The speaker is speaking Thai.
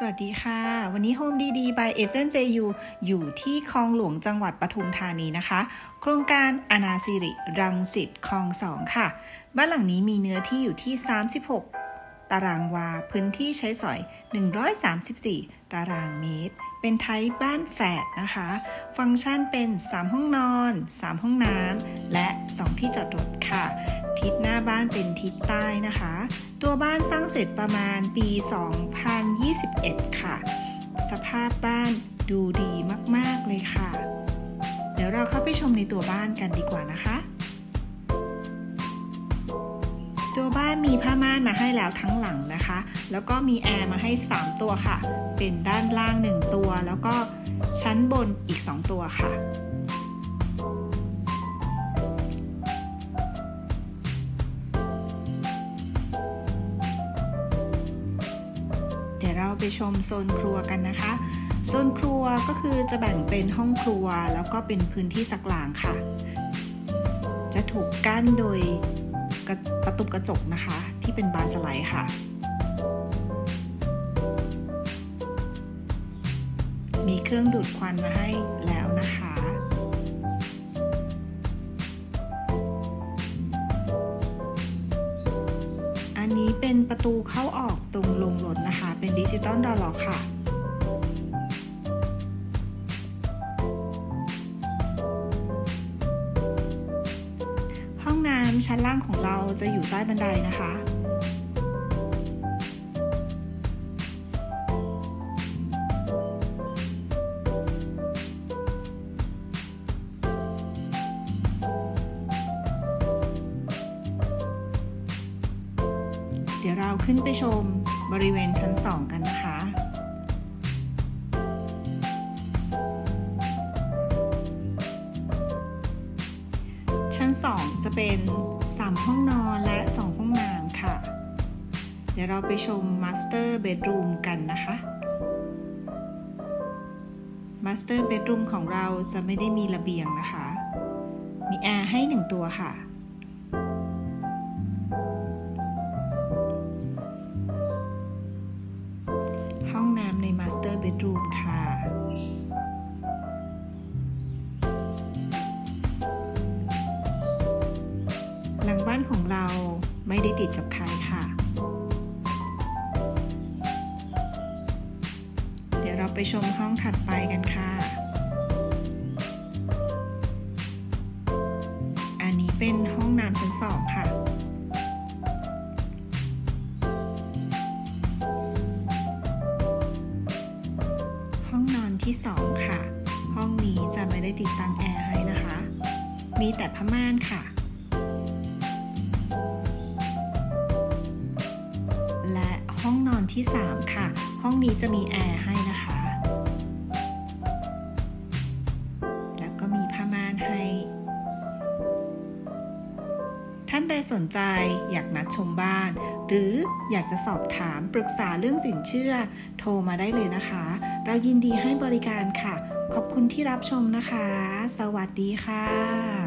สวัสดีค่ะ วันนี้ Home ดีๆ by Agent JU อยู่ที่คลองหลวงจังหวัดปทุมธานีนะคะ โครงการอนาสิริ รังสิตคลองสองค่ะ บ้านหลังนี้มีเนื้อที่อยู่ที่ 36 ตารางวาพื้นที่ใช้สอย 134 ตารางเมตร เป็นไทป์บ้านแฝดนะคะ ฟังก์ชันเป็น 3 ห้องนอน 3 ห้องน้ำและ 2 ที่จอดรถค่ะ ทิศหน้าบ้านเป็นทิศใต้นะคะ ตัวบ้านสร้างเสร็จประมาณปี 2021 ค่ะ สภาพบ้านดูดีมาก ๆ เลยค่ะ เดี๋ยวเราเข้าไปชมในตัวบ้านกันดีกว่านะคะ มีผ้าม่านมาให้แล้วทั้งหลังนะคะ แล้วก็มีแอร์มาให้ 3 ตัวค่ะ เป็นด้านล่าง 1 ตัว แล้วก็ชั้นบนอีก 2 ตัวค่ะเดี๋ยวเราไปชมโซนครัวกันนะคะ โซนครัวก็คือจะแบ่งเป็นห้องครัวแล้วก็เป็นพื้นที่สักหลางค่ะ จะถูกกั้นโดย ประตูกระจกนะคะ ที่เป็นบานสไลด์ค่ะ มีเครื่องดูดควันมาให้แล้วนะคะอันนี้เป็นประตูเข้าออกตรงลงรถนะคะ เป็นดิจิตอลดอลล็อกค่ะ ชั้นล่างของเราจะอยู่ใต้บันไดนะคะ เดี๋ยวเราขึ้นไปชมบริเวณชั้น 2 กันนะคะ ชั้น 2 จะเป็น 3 ห้องนอนและ 2 ห้องน้ำค่ะ เดี๋ยวเราไปชม Master Bedroom กันนะคะ Master Bedroom ของเราจะไม่ได้มีระเบียงนะคะ มีแอร์ให้1ตัวค่ะ ห้องน้ำใน Master Bedroom ค่ะานของเราไม่ได้ติดกับใครค่ะ เดี๋ยวเราไปชมห้องถัดไปกันค่ะ อันนี้เป็นห้องน้ำชั้นสองค่ะ ห้องนอนที่2ค่ะ ห้องนี้จะไม่ได้ติดตั้งแอร์ให้นะคะ มีแต่ผ้าม่านค่ะ ที่ 3 ค่ะ ห้องนี้จะมีแอร์ให้นะคะ แล้วก็มีผ้าม่านให้ ท่านใดสนใจอยากนัดชมบ้าน หรืออยากจะสอบถามปรึกษาเรื่องสินเชื่อ โทรมาได้เลยนะคะ เรายินดีให้บริการค่ะ ขอบคุณที่รับชมนะคะ สวัสดีค่ะ